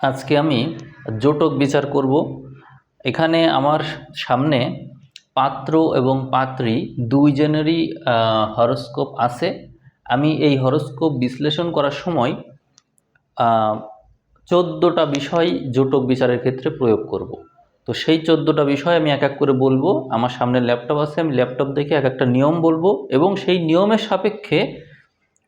আজকে আমি জোটক বিচার করব। এখানে আমার সামনে পাত্র এবং পাত্রী দুইজনেরই হরস্কোপ আছে। আমি এই হরস্কোপ বিশ্লেষণ করার সময় চোদ্দোটা বিষয় জোটক বিচারের ক্ষেত্রে প্রয়োগ করব। তো সেই চোদ্দোটা বিষয় আমি এক এক করে বলব। আমার সামনে ল্যাপটপ আছে, আমি ল্যাপটপ দেখে এক একটা নিয়ম বলব এবং সেই নিয়মের সাপেক্ষে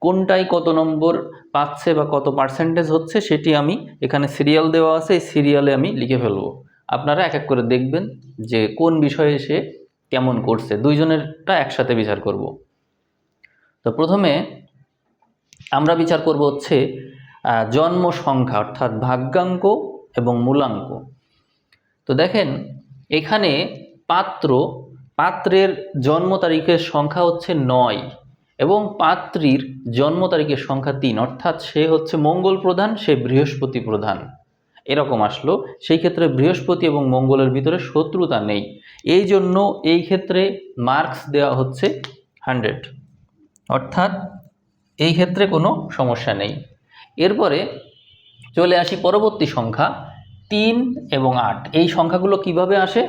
কোনটাই কত নম্বর পাচ্ছে বা কত পার্সেন্টেজ হচ্ছে সেটি আমি এখানে সিরিয়াল দেওয়া আছে, এই সিরিয়ালে আমি লিখে ফেলব। আপনারা এক এক করে দেখবেন যে কোন বিষয়ে সে কেমন করছে। দুইজনেরটা একসাথে বিচার করব। তো প্রথমে আমরা বিচার করব হচ্ছে জন্ম সংখ্যা অর্থাৎ ভাগ্যাঙ্ক এবং মূলাঙ্ক। তো দেখেন, এখানে পাত্র, পাত্রের জন্ম তারিখের সংখ্যা হচ্ছে নয়। এবং পাত্রীর জন্ম তারিখের সংখ্যা তিন, অর্থাৎ সে হচ্ছে মঙ্গল প্রধান, সে বৃহস্পতি প্রধান। এরকম আসলো, সেই ক্ষেত্রে বৃহস্পতি এবং মঙ্গলের ভিতরে শত্রুতা নেই। এই জন্য এই ক্ষেত্রে মার্কস দেওয়া হচ্ছে হান্ড্রেড অর্থাৎ এই ক্ষেত্রে কোনো সমস্যা নেই। এরপরে চলে আসি পরবর্তী সংখ্যা, তিন এবং আট। এই সংখ্যাগুলো কীভাবে আসে?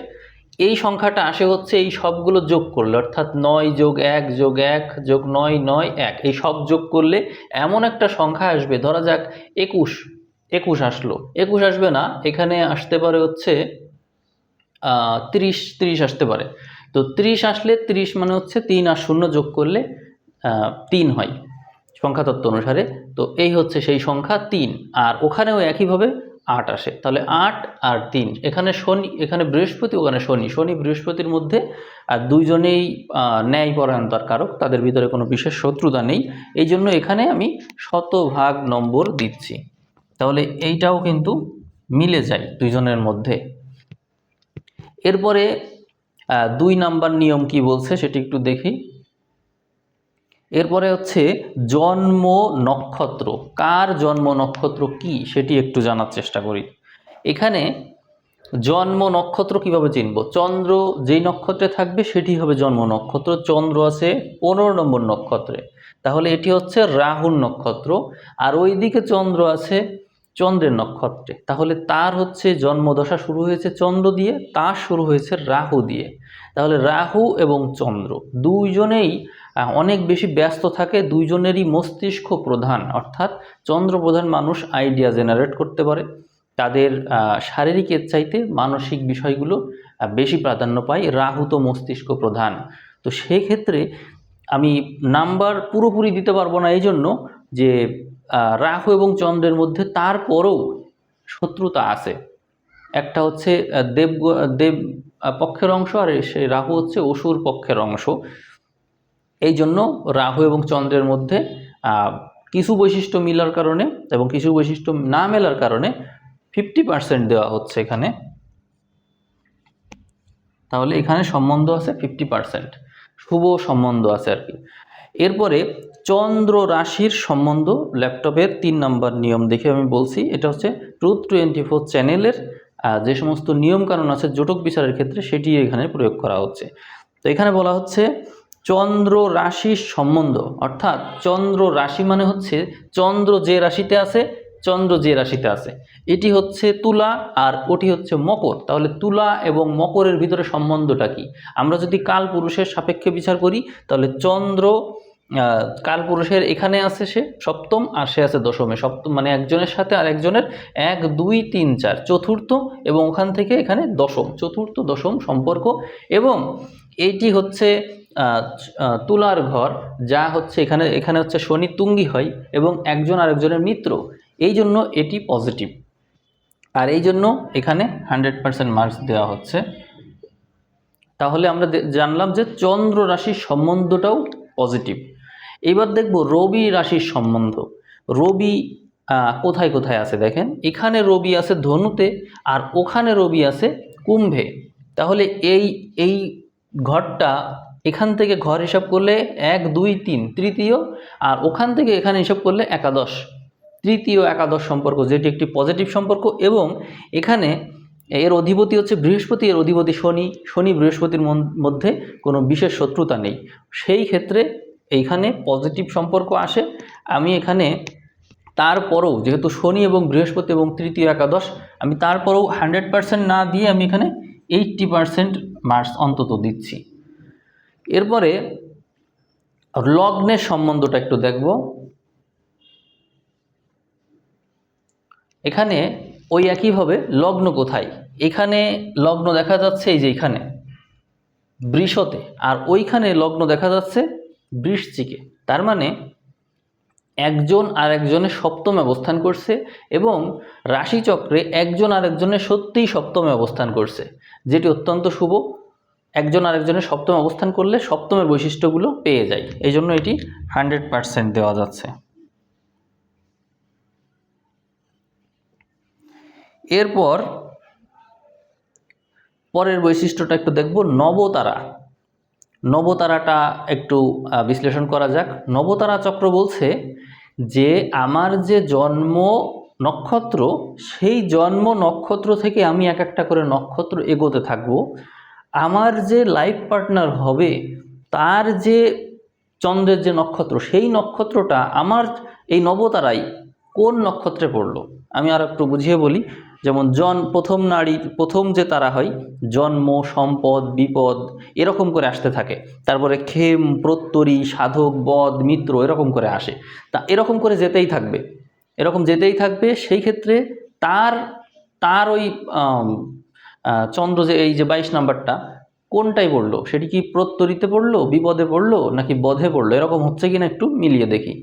এই সংখ্যাটা আসে হচ্ছে এই সবগুলো যোগ করলে, অর্থাৎ নয় যোগ এক যোগ এক যোগ নয় নয় এক। এই সব যোগ করলে এমন একটা সংখ্যা আসবে, ধরা যাক একুশ একুশ আসলো। একুশ আসবে না, এখানে আসতে পারে হচ্ছে ত্রিশ ত্রিশ আসতে পারে। তো ত্রিশ আসলে ত্রিশ মানে হচ্ছে তিন আর শূন্য যোগ করলে তিন হয় সংখ্যা তত্ত্ব অনুসারে। তো এই হচ্ছে সেই সংখ্যা তিন। আর ওখানেও একইভাবে আট আসে। তাহলে আট আর তিন। এখানে শনি, এখানে বৃহস্পতি, ওখানে শনি। শনি বৃহস্পতির মধ্যে আর দুইজনেই ন্যায়পরায়ণতার কারক। তাদের ভিতরে কোনো বিশেষ শত্রুতা নেই। এই জন্য এখানে আমি শতভাগ নম্বর দিচ্ছি। তাহলে এইটাও কিন্তু মিলে যায় দুইজনের মধ্যে। এরপরে দুই নাম্বার নিয়ম কি বলছে সেটি একটু দেখি। এরপরে হচ্ছে জন্ম নক্ষত্র। কার জন্ম নক্ষত্র কি? সেটি একটু জানার চেষ্টা করি। এখানে জন্ম নক্ষত্র কীভাবে চিনব? চন্দ্র যেই নক্ষত্রে থাকবে, সেটি হবে জন্ম নক্ষত্র। চন্দ্র আছে পনেরো নম্বর নক্ষত্রে। তাহলে এটি হচ্ছে রাহুর নক্ষত্র। আর ওইদিকে চন্দ্র আছে চন্দ্রের নক্ষত্রে। তাহলে তার হচ্ছে জন্মদশা শুরু হয়েছে চন্দ্র দিয়ে, তার শুরু হয়েছে রাহু দিয়ে। তাহলে রাহু এবং চন্দ্র দুইজনেই অনেক বেশি ব্যস্ত থাকে, দুইজনেরই মস্তিষ্ক প্রধান। অর্থাৎ চন্দ্র প্রধান মানুষ আইডিয়া জেনারেট করতে পারে। তাদের শারীরিক এর চাইতে মানসিক বিষয়গুলো বেশি প্রাধান্য পায়। রাহু তো মস্তিষ্ক প্রধান। তো সেই ক্ষেত্রে আমি নাম্বার পুরোপুরি দিতে পারব না এই জন্য যে রাহু এবং চন্দ্রের মধ্যে তারপরেও শত্রুতা আছে। একটা হচ্ছে দেব দেব পক্ষের অংশ আর সেই রাহু হচ্ছে অসুর পক্ষের অংশ। এই জন্য রাহু এবং চন্দ্রের মধ্যে কিছু বৈশিষ্ট্য মিলার কারণে এবং কিছু বৈশিষ্ট্য না মেলার কারণে ফিফটি পার্সেন্ট দেওয়া হচ্ছে এখানে। তাহলে এখানে সম্বন্ধ আছে ফিফটি পার্সেন্ট শুভ সম্বন্ধ আছে আর কি। এরপরে চন্দ্র রাশির সম্বন্ধ ল্যাপটপের তিন নম্বর নিয়ম দেখে আমি বলছি। এটা হচ্ছে ট্রুথ টোয়েন্টি ফোর চ্যানেলের যে সমস্ত নিয়মকানুন আছে, জটক বিচারের ক্ষেত্রে সেটি এখানে প্রয়োগ করা হচ্ছে। তো এখানে বলা হচ্ছে, চন্দ্র রাশির সম্বন্ধ, অর্থাৎ চন্দ্র রাশি মানে হচ্ছে, চন্দ্র যে রাশিতে আছে, চন্দ্র যে রাশিতে আছে। এটি হচ্ছে তুলা আর ওটি হচ্ছে মকর। তাহলে তুলা এবং মকরের ভিতরে সম্বন্ধটা কি? আমরা যদি কাল পুরুষের সাপেক্ষে বিচার করি, তাহলে চন্দ্র কালপুরুষের এখানে আছে সে সপ্তম, আর সে আছে দশমে। সপ্তম মানে একজনের সাথে আর একজনের এক, দুই, তিন, চার। চতুর্থ এবং ওখান থেকে এখানে দশম। চতুর্থ, দশম সম্পর্ক এবং এইটি হচ্ছে তুলার ঘর, যা হচ্ছে এখানে এখানে হচ্ছে শনি তুঙ্গি হয় এবং একজন আরেকজনের মিত্র। এই জন্য এটি পজিটিভ আর এই জন্য এখানে হান্ড্রেড পারসেন্ট মার্কস দেওয়া হচ্ছে। তাহলে আমরা জানলাম যে চন্দ্র রাশির সম্বন্ধটাও পজিটিভ এবার দেখব রবি রাশির সম্বন্ধ। রবি কোথায় কোথায় আছে দেখেন? এখানে রবি আছে ধনুতে আর ওখানে রবি আছে কুম্ভে। তাহলে এই এই ঘরটা এখান থেকে ঘর হিসাব করলে এক, দুই, তিন, তৃতীয় আর ওখান থেকে এখানে হিসাব করলে একাদশ। তৃতীয় একাদশ সম্পর্ক যেটি একটি পজিটিভ সম্পর্ক এবং এখানে এর অধিপতি হচ্ছে বৃহস্পতি, এর অধিপতি শনি। শনি বৃহস্পতির মধ্যে কোনো বিশেষ শত্রুতা নেই। সেই ক্ষেত্রে এইখানে পজিটিভ সম্পর্ক আসে। আমি এখানে তারপরেও যেহেতু শনি এবং বৃহস্পতি এবং তৃতীয় একাদশ, আমি তারপরেও হান্ড্রেড পার্সেন্ট না দিয়ে আমি এখানে এইট্টি পার্সেন্ট মার্কস অন্তত দিচ্ছি। এরপরে লগ্নের সম্বন্ধটা একটু দেখব। এখানে ওই একইভাবে লগ্ন কোথায়? এখানে লগ্ন দেখা যাচ্ছে এই যে এখানে, বৃষতে, আর ওইখানে লগ্ন দেখা যাচ্ছে বৃশ্চিকে তার মানে একজন আর একজনের সপ্তমে অবস্থান করছে এবং রাশিচক্রে একজন আর একজনের সত্যিই সপ্তমে অবস্থান করছে, যেটি অত্যন্ত শুভ। একজন আরেকজনের সপ্তমে অবস্থান করলে সপ্তমের বৈশিষ্ট্যগুলো পেয়ে যায়। এই জন্য এটি হান্ড্রেড পারসেন্ট দেওয়া যাচ্ছে। এরপর পরের বৈশিষ্ট্যটা একটু দেখব। নবতারা। নবতারাটা একটু বিশ্লেষণ করা যাক। নবতারা চক্র বলছে যে, আমার যে জন্ম নক্ষত্র, সেই জন্ম নক্ষত্র থেকে আমি এক একটা করে নক্ষত্র এগোতে থাকব। আমার যে লাইফ পার্টনার হবে, তার যে চন্দ্রের যে নক্ষত্র, সেই নক্ষত্রটা আমার, এই নবতারাই কোন নক্ষত্রে পড়ল? আমি আর একটু বুঝিয়ে বলি। যেমন জন প্রথম নারী প্রথম যে তারা হয়, জন্ম, সম্পদ, বিপদ, এরকম করে আসতে থাকে। তারপরে খেম প্রত্যরী, সাধক বদ মিত্র এরকম করে আসে। তা এরকম করে যেতেই থাকবে। এরকম যেতেই থাকবে, সেই ক্ষেত্রে তার তার ওই চন্দ্র যে এই যে বাইশ নাম্বারটা, কোনটাই পড়ল? সেটি কি প্রত্যরিতে পড়ল, বিপদে পড়ল, নাকি বধে পড়ল? এরকম হচ্ছে কিনা একটু মিলিয়ে দেখি।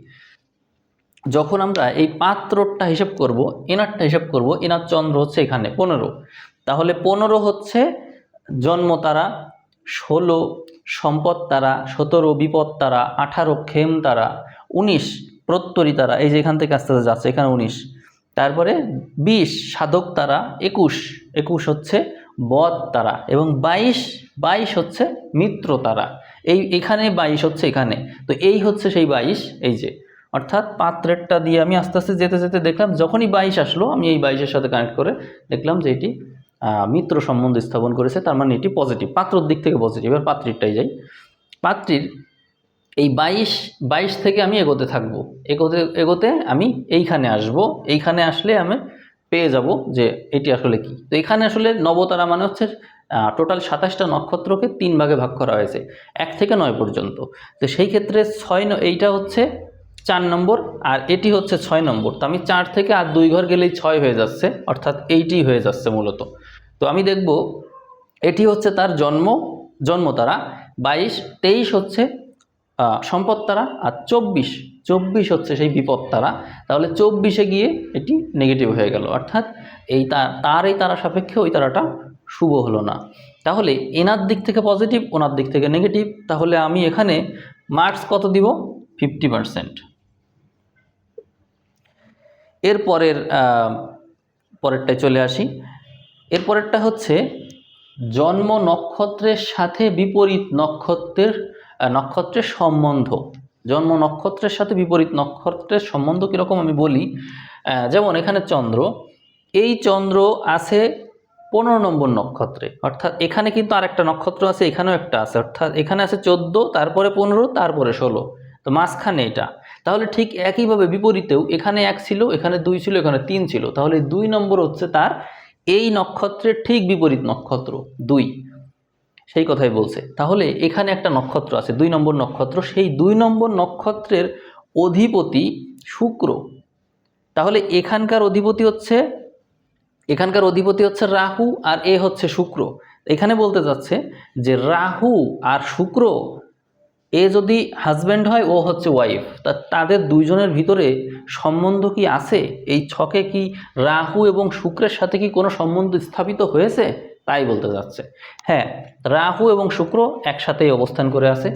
যখন আমরা এই পাত্রটা হিসাব করব, এনারটা হিসাব করব, এনার চন্দ্র হচ্ছে এখানে পনেরো। তাহলে পনেরো হচ্ছে জন্ম তারা, ষোলো সম্পদ তারা, সতেরো বিপদ তারা, আঠারো খেম তারা, উনিশ প্রত্যরী তারা, এই যে এখান থেকে আস্তে আস্তে যাচ্ছে, এখানে উনিশ। তারপরে বিশ সাধক তারা, একুশ। একুশ হচ্ছে বদ তারা এবং বাইশ বাইশ হচ্ছে মিত্র তারা। এই এখানে বাইশ হচ্ছে এখানে। তো এই হচ্ছে সেই বাইশ, এই যে। অর্থাৎ পাত্রেরটা দিয়ে আমি আস্তে আস্তে যেতে যেতে দেখলাম, যখনই বাইশ আসলো, আমি এই বাইশের সাথে কানেক্ট করে দেখলাম যে এটি মিত্র সম্বন্ধ স্থাপন করেছে, তার মানে এটি পজিটিভ পাত্রর দিক থেকে পজিটিভ এবার পাত্রীরটাই যাই। পাত্রীর এই বাইশ বাইশ থেকে আমি এগোতে থাকব। এগোতে এগোতে আমি এইখানে আসব, এইখানে আসলে আমি পেয়ে যাব যে এটি আসলে কি। তো এখানে আসলে নবতারা মানে হচ্ছে টোটাল সাতাশটা নক্ষত্রকে তিন ভাগে ভাগ করা হয়েছে, এক থেকে নয় পর্যন্ত। তো সেই ক্ষেত্রে ছয় এইটা হচ্ছে চার নম্বর আর এটি হচ্ছে ছয় নম্বর। তো আমি চার থেকে আর দুই ঘর গেলেই ছয় হয়ে যাচ্ছে, অর্থাৎ এইটি হয়ে যাচ্ছে মূলত। তো আমি দেখব, এটি হচ্ছে তার জন্ম জন্ম তারা বাইশ, তেইশ হচ্ছে সম্পদ তারা আর চব্বিশ চব্বিশ হচ্ছে সেই বিপদ তারা। তাহলে চব্বিশে গিয়ে এটি নেগেটিভ হয়ে গেল, অর্থাৎ এই তার এই তারা সাপেক্ষে ওই তারাটা শুভ হলো না। তাহলে এনার দিক থেকে পজিটিভ ওনার দিক থেকে নেগেটিভ তাহলে আমি এখানে মার্কস কত দিব? ফিফটি পারসেন্ট এর পরের পরেরটায় চলে আসি। এর পরেরটা হচ্ছে জন্ম নক্ষত্রের সাথে বিপরীত নক্ষত্রের নক্ষত্রের সম্বন্ধ। জন্ম নক্ষত্রের সাথে বিপরীত নক্ষত্রের সম্বন্ধ কীরকম আমি বলি যেমন এখানে চন্দ্র। এই চন্দ্র আছে পনেরো নম্বর নক্ষত্রে। অর্থাৎ এখানে কিন্তু আরেকটা নক্ষত্র আছে, এখানেও একটা আছে। অর্থাৎ এখানে আছে চোদ্দ, তারপরে পনেরো, তারপরে ষোলো। তো মাঝখানে এটা। তাহলে ঠিক একইভাবে বিপরীতেও এখানে এক ছিল, এখানে দুই ছিল, এখানে তিন ছিল। তাহলে দুই নম্বর হচ্ছে তার এই নক্ষত্রের ঠিক বিপরীত নক্ষত্র, দুই। সেই কথাই বলছে। তাহলে এখানে একটা নক্ষত্র আছে, দুই নম্বর নক্ষত্র। সেই দুই নম্বর নক্ষত্রের অধিপতি শুক্র। তাহলে এখানকার অধিপতি হচ্ছে, এখানকার অধিপতি হচ্ছে রাহু আর এ হচ্ছে শুক্র। এখানে বলতে যাচ্ছে যে রাহু আর শুক্র এ যদি হাজব্যান্ড হয়, ও হচ্ছে ওয়াইফ তা তাদের দুইজনের ভিতরে সম্বন্ধ কি আছে? এই ছকে কি রাহু এবং শুক্রের সাথে কি কোনো সম্বন্ধ স্থাপিত হয়েছে? তাই বলতে যাচ্ছে। হ্যাঁ রাহু এবং শুক্র একসাথেই অবস্থান করে আছে,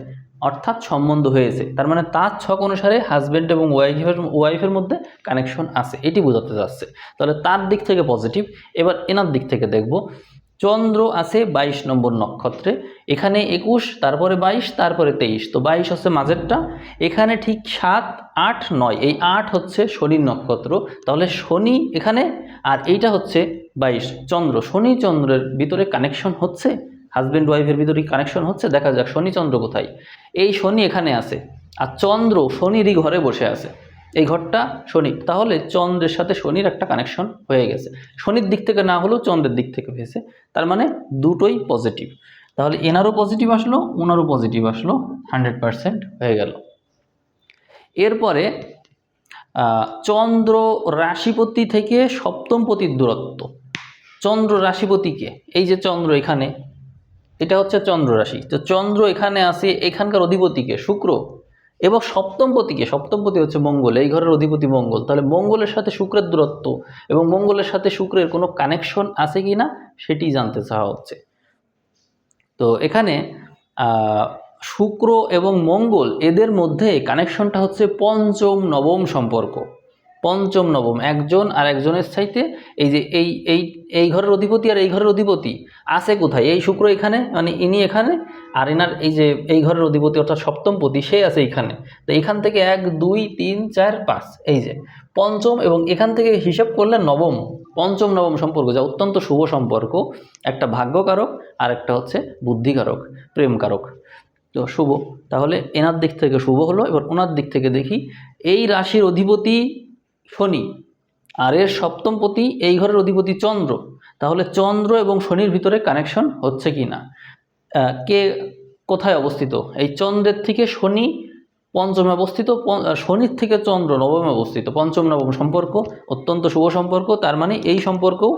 অর্থাৎ সম্বন্ধ হয়েছে। তার মানে তার ছক অনুসারে হাজব্যান্ড এবং ওয়াইফের ওয়াইফের মধ্যে কানেকশন আছে। এটি বোঝাতে যাচ্ছে। তাহলে তার দিক থেকে পজিটিভ এবার এনার দিক থেকে দেখব। চন্দ্র আছে বাইশ নম্বর নক্ষত্রে, এখানে একুশ, তারপরে বাইশ, তারপরে তেইশ। তো বাইশ হচ্ছে মাঝেরটা, এখানে ঠিক সাত, আট, নয়, এই আট হচ্ছে শনির নক্ষত্র। তাহলে শনি এখানে, আর এইটা হচ্ছে বাইশ, চন্দ্র। শনি চন্দ্রের ভিতরে কানেকশন হচ্ছে হাজব্যান্ড ওয়াইফের ভিতরে কানেকশন হচ্ছে, দেখা যাক শনি চন্দ্র কোথায়। এই শনি এখানে আছে, আর চন্দ্র শনিরই ঘরে বসে আছে। এই ঘরটা শনি তাহলে চন্দ্রের সাথে শনির একটা কানেকশন হয়ে গেছে। শনির দিক থেকে না হলেও চন্দ্রের দিক থেকে হয়েছে। তার মানে দুটোই পজিটিভ তাহলে এনারও পজিটিভ আসলো, ওনারও পজিটিভ আসলো হান্ড্রেড পারসেন্ট হয়ে গেল। এরপরে চন্দ্র রাশিপতি থেকে সপ্তমপতির দূরত্ব। চন্দ্র রাশিপতিকে এই যে চন্দ্র এখানে, এটা হচ্ছে চন্দ্র রাশি। তো চন্দ্র এখানে আছে, এখানকার অধিপতিকে শুক্র। এবং সপ্তমপতিকে সপ্তমপতি হচ্ছে মঙ্গল, এই ঘরের অধিপতি মঙ্গল। তাহলে মঙ্গলের সাথে শুক্রের দূরত্ব এবং মঙ্গলের সাথে শুক্রের কোনো কানেকশন আছে কি না? সেটি জানতে চাওয়া হচ্ছে। তো এখানে শুক্র এবং মঙ্গল এদের মধ্যে কানেকশনটা হচ্ছে পঞ্চম নবম সম্পর্ক। পঞ্চম, নবম। একজন আর একজনের চাইতে এই যে এই এই এই ঘরের অধিপতি আর এই ঘরের অধিপতি আছে কোথায়? এই শুক্র এখানে মানে ইনি এখানে, আর এনার এই যে এই ঘরের অধিপতি অর্থাৎ সপ্তমপতি সে আছে এখানে। তো এখান থেকে এক, দুই, তিন, চার, পাঁচ, এই যে পঞ্চম এবং এখান থেকে হিসাব করলে নবম। পঞ্চম, নবম সম্পর্ক যা অত্যন্ত শুভ সম্পর্ক, একটা ভাগ্যকারক আর একটা হচ্ছে বুদ্ধিকারক, প্রেমকারক। তো শুভ। তাহলে এনার দিক থেকে শুভ হলো। এবার ওনার দিক থেকে দেখি, এই রাশির অধিপতি শনি। আর এর সপ্তমপতি এই ঘরের অধিপতি চন্দ্র। তাহলে চন্দ্র এবং শনির ভিতরে কানেকশন হচ্ছে কি না কে কোথায় অবস্থিত? এই চন্দ্রের থেকে শনি পঞ্চমে অবস্থিত শনির থেকে চন্দ্র নবমে অবস্থিত। পঞ্চম, নবম সম্পর্ক, অত্যন্ত শুভ সম্পর্ক, তার মানে এই সম্পর্কও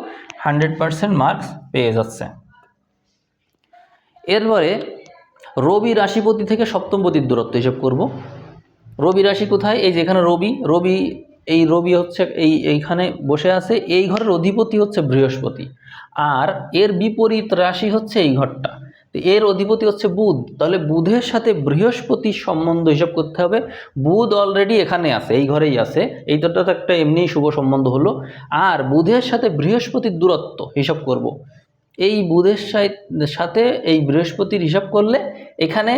হান্ড্রেড পারসেন্ট মার্কস পেয়ে যাচ্ছে। এরপরে রবি রাশিপতি থেকে সপ্তমপতির দূরত্ব হিসেব করব। রবি রাশি কোথায়? এই যেখানে রবি রবি এই রবি হচ্ছে, এই, এইখানে বসে আছে, এই ঘরের অধিপতি হচ্ছে বৃহস্পতি। আর এর বিপরীত রাশি হচ্ছে এই ঘরটা। তো এর অধিপতি হচ্ছে বুধ। তাহলে বুধের সাথে বৃহস্পতির সম্বন্ধ হিসাব করতে হবে। বুধ অলরেডি এখানে আছে, এই ঘরেই আছে। এইটা তো একটা এমনিই শুভ সম্বন্ধ হলো। আর বুধের সাথে বৃহস্পতির দূরত্ব হিসাব করব। এই বুধের সাথে এই বৃহস্পতির হিসাব করলে এখানে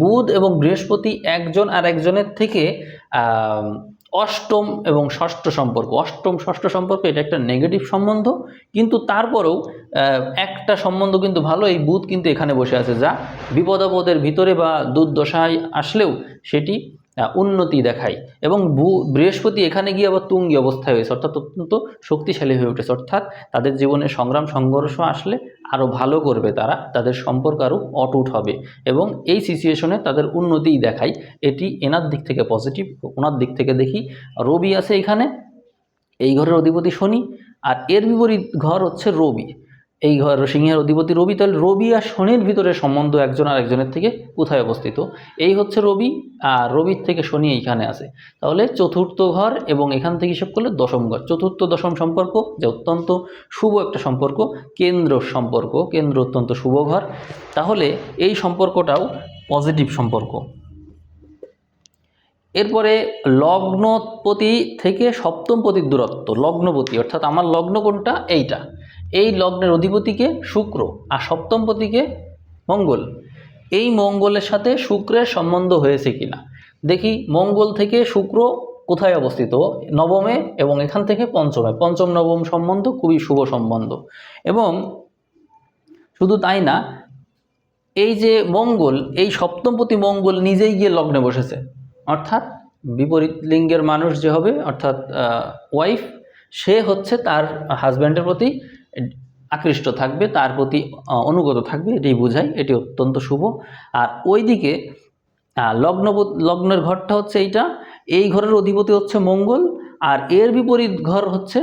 বুধ এবং বৃহস্পতি একজন আর একজনের থেকে অষ্টম এবং ষষ্ঠ সম্পর্ক। অষ্টম, ষষ্ঠ সম্পর্ক এটা একটা নেগেটিভ সম্বন্ধ, কিন্তু তারপরেও একটা সম্বন্ধ কিন্তু ভালো, এই বুধ কিন্তু এখানে বসে আছে। যা বিপদাপদের ভিতরে বা দুর্দশায় আসলেও সেটি উন্নতি দেখায় এবং বৃহস্পতি এখানে গিয়ে আবার তুঙ্গি অবস্থায় হয়েছে, অর্থাৎ অত্যন্ত শক্তিশালী হয়ে উঠেছে, অর্থাৎ তাদের জীবনে সংগ্রাম, সংঘর্ষ আসলে আরও ভালো করবে তারা, তাদের সম্পর্ক আরও অটুট হবে এবং এই সিচুয়েশনে তাদের উন্নতিই দেখায়। এটি এনার দিক থেকে পজিটিভ ওনার দিক থেকে দেখি, রবি আছে এখানে, এই ঘরের অধিপতি শনি, আর এর বিপরীত ঘর হচ্ছে রবি। এই ঘর সিংহের অধিপতি রবি, তাহলে রবি আর শনির ভিতরে সম্বন্ধ একজন আর একজনের থেকে কোথায় অবস্থিত? এই হচ্ছে রবি আর রবির থেকে শনি এইখানে আছে। তাহলে চতুর্থ ঘর এবং এখান থেকে হিসেব করলে দশম ঘর। চতুর্থ, দশম সম্পর্ক, যে অত্যন্ত শুভ একটা সম্পর্ক, কেন্দ্র সম্পর্ক, কেন্দ্র অত্যন্ত শুভ ঘর। তাহলে এই সম্পর্কটাও পজিটিভ সম্পর্ক। এরপরে লগ্নপতি থেকে সপ্তমপতির দূরত্ব, লগ্নপতি, অর্থাৎ আমার লগ্ন কোনটা? এইটা। এই লগ্নের অধিপতিকে শুক্র আর সপ্তমপতিকে মঙ্গল। এই মঙ্গলের সাথে শুক্রের সম্বন্ধ হয়েছে কিনা? দেখি মঙ্গল থেকে শুক্র কোথায় অবস্থিত? নবমে এবং এখান থেকে পঞ্চমে। পঞ্চম, নবম সম্বন্ধ খুবই শুভ সম্বন্ধ। এবং শুধু তাই না, এই যে মঙ্গল, এই সপ্তমপতি মঙ্গল নিজেই গিয়ে লগ্নে বসেছে। অর্থাৎ বিপরীত লিঙ্গের মানুষ যে হবে, অর্থাৎ ওয়াইফ সে হচ্ছে তার হাজব্যান্ডের প্রতি আকৃষ্ট থাকবে, তার প্রতি অনুগত থাকবে এটি বোঝায়, এটি অত্যন্ত শুভ। আর ওইদিকে লগ্ন লগ্নের ঘরটা হচ্ছে এইটা, এই ঘরের অধিপতি হচ্ছে মঙ্গল, আর এর বিপরীত ঘর হচ্ছে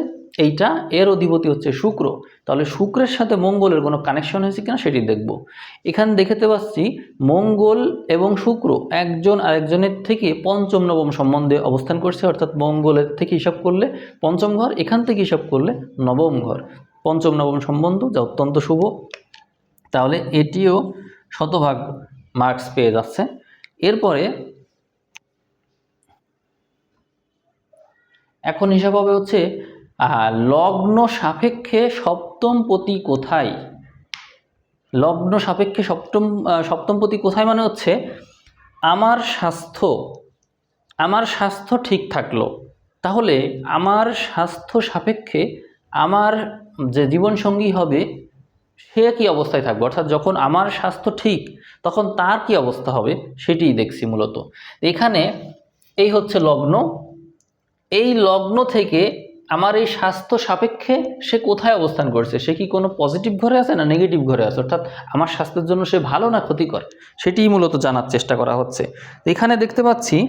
এইটা, এর অধিপতি হচ্ছে শুক্র। তাহলে শুক্রের সাথে মঙ্গলের কোনো কানেকশন হয়েছে কিনা সেটি দেখব। এখানে দেখতে পাচ্ছি মঙ্গল এবং শুক্র, একজন আরেকজনের থেকে পঞ্চম নবম সম্বন্ধে অবস্থান করছে, অর্থাৎ মঙ্গলের থেকে হিসাব করলে পঞ্চম ঘর, এখান থেকে হিসাব করলে নবম ঘর। পঞ্চম নবম সম্বন্ধ, যা অত্যন্ত শুভ। তাহলে এটিও শতভাগ মার্কস পেয়ে যাচ্ছে। এরপরে এখন হিসাব হবে হচ্ছে লগ্ন সাপেক্ষে সপ্তম পতি কোথায়? লগ্ন সাপেক্ষে সপ্তম সপ্তম পতি কোথায় মানে হচ্ছে, আমার স্বাস্থ্য আমার স্বাস্থ্য ঠিক থাকল। তাহলে আমার স্বাস্থ্য সাপেক্ষে আমার যে জীবনসঙ্গী হবে, সে কি অবস্থায় থাকবে? অর্থাৎ যখন আমার স্বাস্থ্য ঠিক, তখন তার কি অবস্থা হবে? সেটিই দেখছি মূলত। এখানে এই হচ্ছে লগ্ন। এই লগ্ন থেকে আমার এই স্বাস্থ্য সাপেক্ষে সে কোথায় অবস্থান করছে? সে কি কোনো পজিটিভ ঘরে আছে না নেগেটিভ ঘরে আছে? অর্থাৎ আমার স্বাস্থ্যের জন্য সে ভালো না ক্ষতিকর? সেটিই মূলত জানার চেষ্টা করা হচ্ছে। এখানে দেখতে পাচ্ছি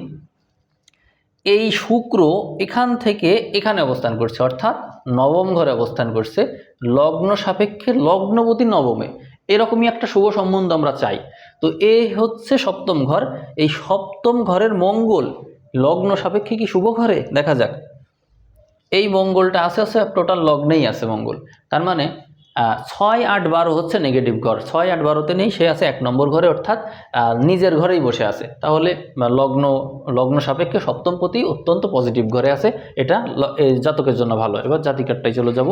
এই শুক্র এখান থেকে এখানে অবস্থান করছে, অর্থাৎ নবম ঘরে অবস্থান করছে, লগ্ন সাপেক্ষে লগ্নপতি নবমে। এরকমই একটা শুভ সম্বন্ধ আমরা চাই। তো এ হচ্ছে সপ্তম ঘর। এই সপ্তম ঘরের মঙ্গল, লগ্ন সাপেক্ষে কি শুভ ঘরে? দেখা যাক। এই মঙ্গলটা আছে আছে, টোটাল লগ্নেই আছে মঙ্গল। তার মানে ছয় আট বারো হচ্ছে নেগেটিভ ঘর। ছয় আট বারোতে নেই, সে আছে এক নম্বর ঘরে, অর্থাৎ নিজের ঘরেই বসে আছে। তাহলে লগ্ন লগ্ন সাপেক্ষে সপ্তম পতি অত্যন্ত পজিটিভ ঘরে আছে। এটা জাতকের জন্য ভালো। এবার জাতিকারটাই চলে যাব।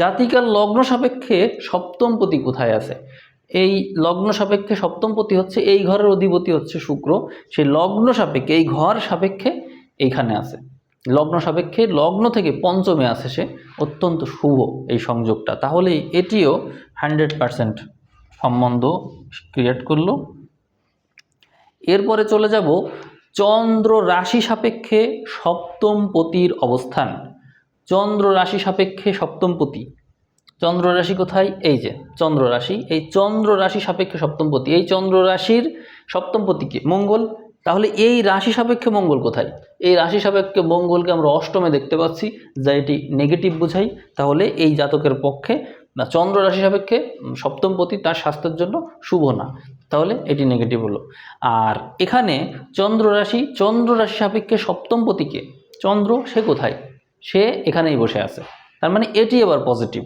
জাতিকার লগ্ন সাপেক্ষে সপ্তম পতি কোথায় আছে? এই লগ্ন সাপেক্ষে সপ্তম পতি হচ্ছে, এই ঘরের অধিপতি হচ্ছে শুক্র। সেই লগ্ন সাপেক্ষে, এই ঘর সাপেক্ষে এইখানে আছে। লগ্ন সাপেক্ষে লগ্ন থেকে পঞ্চমে আসে সে, অত্যন্ত শুভ এই সংযোগটা। তাহলে এটিও হান্ড্রেড পারসেন্ট সম্বন্ধ ক্রিয়েট করল। এরপরে চলে যাব চন্দ্র রাশি সাপেক্ষে সপ্তম পতির অবস্থান। চন্দ্র রাশি সাপেক্ষে সপ্তম পতি। চন্দ্র রাশি কোথায়? এই যে, চন্দ্র রাশি। এই চন্দ্র রাশি সাপেক্ষে সপ্তম পতি। এই চন্দ্র রাশির সপ্তম পতিকে মঙ্গল। তাহলে এই রাশি সাপেক্ষে মঙ্গল কোথায়? এই রাশি সাপেক্ষে মঙ্গলকে আমরা অষ্টমে দেখতে পাচ্ছি যা এটি নেগেটিভ বোঝাই তাহলে এই জাতকের পক্ষে না চন্দ্র রাশি সাপেক্ষে উম, সপ্তম পতি তার স্বাস্থ্যের জন্য শুভ না। তাহলে এটি নেগেটিভ হলো। আর এখানে চন্দ্র রাশি চন্দ্র রাশি সাপেক্ষে সপ্তম পতিকে চন্দ্র সে কোথায়? সে এখানেই বসে আছে। তার মানে এটি আবার পজিটিভ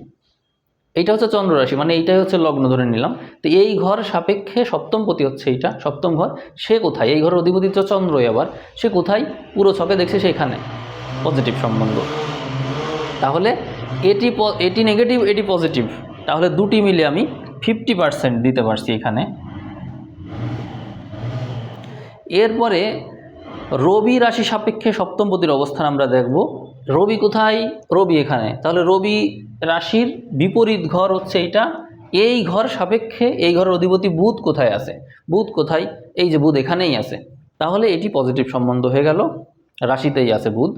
এইটা হচ্ছে চন্দ্র রাশি মানে এইটাই হচ্ছে লগ্ন ধরে নিলাম। তো এই ঘর সাপেক্ষে সপ্তম পতি হচ্ছে এইটা, সপ্তম ঘর। সে কোথায়? এই ঘরের অধিপতি তো চন্দ্রই আবার। সে কোথায়? পুরো ছকে দেখছে সেখানে পজিটিভ সম্বন্ধ। তাহলে এটি এটি নেগেটিভ এটি পজিটিভ তাহলে দুটি মিলে আমি ফিফটি পার্সেন্ট দিতে পারছি এখানে। এরপরে রবি রাশি সাপেক্ষে সপ্তম পতির অবস্থান আমরা দেখব। রবি কোথায়? রবি এখানে। তাহলে রবি রাশির বিপরীত ঘর হচ্ছে এইটা। এই ঘর সাপেক্ষে এই ঘরের অধিপতি বুধ কোথায় আছে? বুধ কোথায়? এই যে বুধ এখানেই আছে। তাহলে এটি পজিটিভ সম্বন্ধ হয়ে গেল। রাশিতেই আছে বুধ।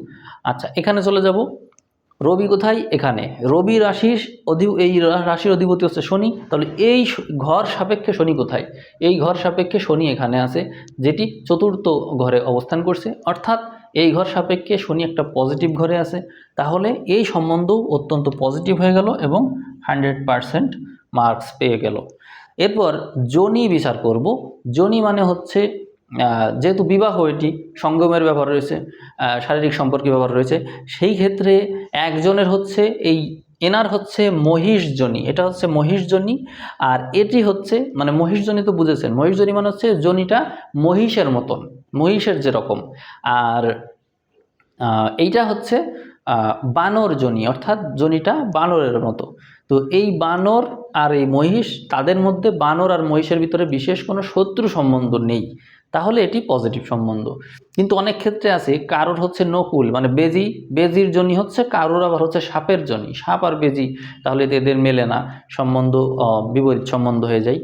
আচ্ছা এখানে চলে যাব। রবি কোথায়? এখানে। রবি রাশির অধি, এই রাশির অধিপতি হচ্ছে শনি। তাহলে এই ঘর সাপেক্ষে শনি কোথায়? এই ঘর সাপেক্ষে শনি এখানে আছে, যেটি চতুর্থ ঘরে অবস্থান করছে। অর্থাৎ এই ঘর সাপেক্ষে শনি একটা পজিটিভ ঘরে আছে, তাহলে এই সম্বন্ধ অত্যন্ত পজিটিভ হয়ে গেল এবং হান্ড্রেড পারসেন্ট মার্কস পেয়ে গেল। এরপর জনি বিচার করব। জনি মানে হচ্ছে যেহেতু বিবাহ এটি, সঙ্গমের ব্যাপার রয়েছে শারীরিক সম্পর্কের ব্যাপার রয়েছে, সেই ক্ষেত্রে একজনের হচ্ছে এই, এনার হচ্ছে মহিষজনী এটা হচ্ছে মহিষজনী আর এটি হচ্ছে মানে মহিষজনী তো বুঝেছেন মহিষজনী মানে হচ্ছে জনিটা মহিষের মতন। মহিষের যেরকম আর এইটা হচ্ছে বানর জনি, অর্থাৎ জনিটা বানরের মতো। তো এই বানর আর এই মহিষ, তাদের মধ্যে বানর আর মহিষের ভিতরে বিশেষ কোনো শত্রু সম্বন্ধ নেই। তাহলে এটি পজিটিভ সম্বন্ধ। কিন্তু অনেক ক্ষেত্রে আছে, কারোর হচ্ছে নকুল মানে বেজি, বেজির জনি হচ্ছে কারোর, আবার হচ্ছে সাপের জনি। সাপ আর বেজি, তাহলে এদের মেলে না, সম্বন্ধ বিপরীত সম্বন্ধ হয়ে যায়।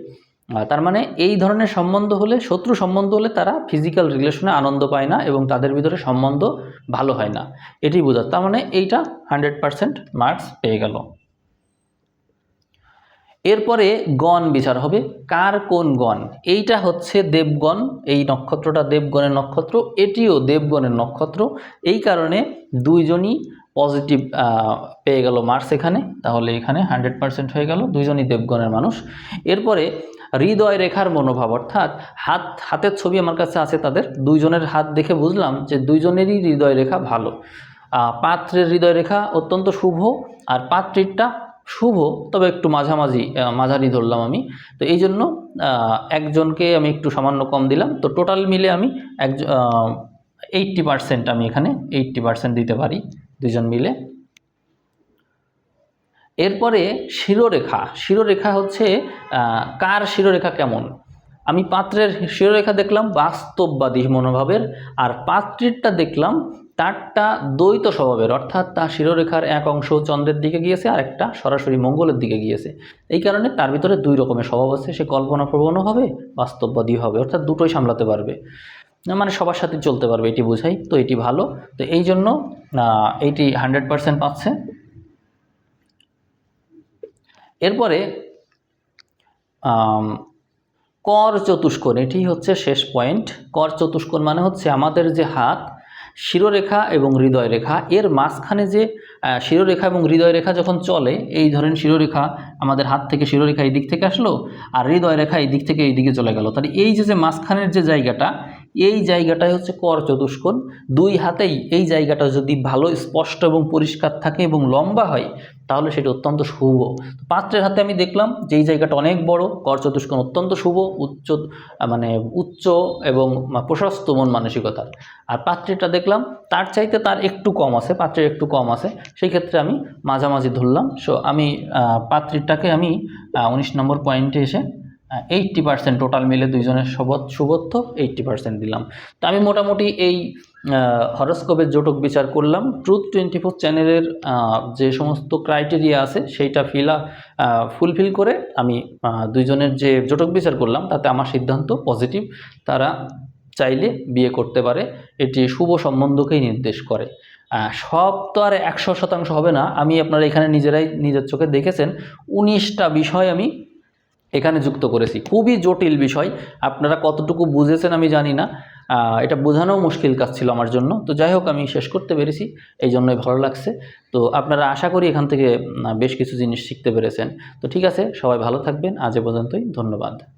তার মানে এই ধরনের সম্বন্ধ হলে, শত্রু সম্বন্ধ হলে তারা ফিজিক্যাল রিলেশনে আনন্দ পায় না এবং তাদের ভিতরে সম্বন্ধ ভালো হয় না। এটি বোঝা তার মানে এইটা হান্ড্রেড মার্কস পেয়ে গেল। এরপরে গণ বিচার হবে। কার কোন গণ? এইটা হচ্ছে দেবগণ, এই নক্ষত্রটা দেবগণের নক্ষত্র, এটিও দেবগণের নক্ষত্র। এই কারণে দুইজনই পজিটিভ পেয়ে গেল মার্কস এখানে। তাহলে এখানে হান্ড্রেড পার্সেন্ট হয়ে গেল, দুইজনই দেবগণের মানুষ। এরপরে হৃদয় রেখার মনোভাব, অর্থাৎ হাত, হাতের ছবি আমার কাছে আছে তাদের। দুইজনের হাত দেখে বুঝলাম যে দুইজনেরই হৃদয় রেখা ভালো। পাত্রের হৃদয় রেখা অত্যন্ত শুভ আর পাত্রীরটা শুভ, তবে একটু মাঝামাঝি মাঝারি ধরলাম আমি। তো এই জন্য একজনকে আমি একটু সামান্য কম দিলাম। তো টোটাল মিলে আমি এক এইট্টি পার্সেন্ট আমি এখানে এইট্টি পার্সেন্ট দিতে পারি দুজন মিলে। এরপরে শিরোরেখা শিরোরেখা হচ্ছে কার শিরোরেখা কেমন? আমি পাত্রের শিরোরেখা দেখলাম বাস্তববাদী মনোভাবের, আর পাত্রীরটা দেখলাম তারটা দ্বৈত স্বভাবের, অর্থাৎ তার শিরোরেখার এক অংশ চন্দ্রের দিকে গিয়েছে, আর একটা সরাসরি মঙ্গলের দিকে গিয়েছে। এই কারণে তার ভিতরে দুই রকমের স্বভাব আছে, সে কল্পনা প্রবণও হবে, বাস্তববাদী হবে, অর্থাৎ দুটোই সামলাতে পারবে। মানে সবার সাথে চলতে পারবে, এটি বোঝাই, তো এটি ভালো। তো এই জন্য এইটি হান্ড্রেড পার্সেন্ট পাচ্ছে। এরপরে কর চতুষ্কোণ, এটি হচ্ছে শেষ পয়েন্ট। কর চতুষ্কোণ মানে হচ্ছে আমাদের যে হাত, শিরোরেখা এবং হৃদয় রেখা এর মাঝখানে যে শিরোরেখা এবং হৃদয় রেখা যখন চলে, এই ধরেন শিরোরেখা আমাদের হাত থেকে শিরোরেখা এই দিক থেকে আসলো, আর হৃদয় রেখা এই দিক থেকে এই দিকে চলে গেল। তাহলে এই যে যে মাঝখানের যে জায়গাটা এই জায়গাটাই হচ্ছে কর চতুষ্কোণ। দুই হাতেই এই জায়গাটা যদি ভালো, স্পষ্ট এবং পরিষ্কার থাকে এবং লম্বা হয়, তাহলে সেটা অত্যন্ত শুভ। পাত্রের হাতে আমি দেখলাম যে এই জায়গাটা অনেক বড়, কর চতুষ্কোণ অত্যন্ত শুভ, উচ্চ মানে উচ্চ এবং প্রশস্ত মন মানসিকতার। আর পাত্রীটা দেখলাম, তার চাইতে তার একটু কম আছে, পাত্রের একটু কম আছে। সেই ক্ষেত্রে আমি মাঝামাঝি ধরলাম। সো আমি পাত্রীটাকে আমি উনিশ নম্বর পয়েন্টে এসে এইট্টি পার্সেন্ট টোটাল মিলে দুইজনের সবত সুবত্ব এইট্টি পার্সেন্ট দিলাম। তো আমি মোটামুটি এই হরস্কোপের জোটক বিচার করলাম। ট্রুথ টোয়েন্টি ফোর চ্যানেলের যে সমস্ত ক্রাইটেরিয়া আছে, সেইটা ফিল ফুলফিল করে আমি দুইজনের যে জোটক বিচার করলাম, তাতে আমার সিদ্ধান্ত পজিটিভ তারা চাইলে বিয়ে করতে পারে, এটি শুভ সম্বন্ধকেই নির্দেশ করে। সব তো আর একশো শতাংশ হবে না। আমি আপনারা এখানে নিজেরাই, নিজের চোখে দেখেছেন, উনিশটা বিষয় আমি এখানে যুক্ত করেছি। খুবই জটিল বিষয়। আপনারা কতটুকু বুঝেছেন আমি জানি না। এটা বোঝানোও মুশকিল কাজ ছিল আমার জন্য। তো যাই হোক, আমি শেষ করতে পেরেছি। এই জন্যই ভালো লাগছে। তো আপনারা আশা করি এখান থেকে বেশ কিছু জিনিস শিখতে পেরেছেন। তো ঠিক আছে, সবাই ভালো থাকবেন। আজ এ পর্যন্তই। ধন্যবাদ।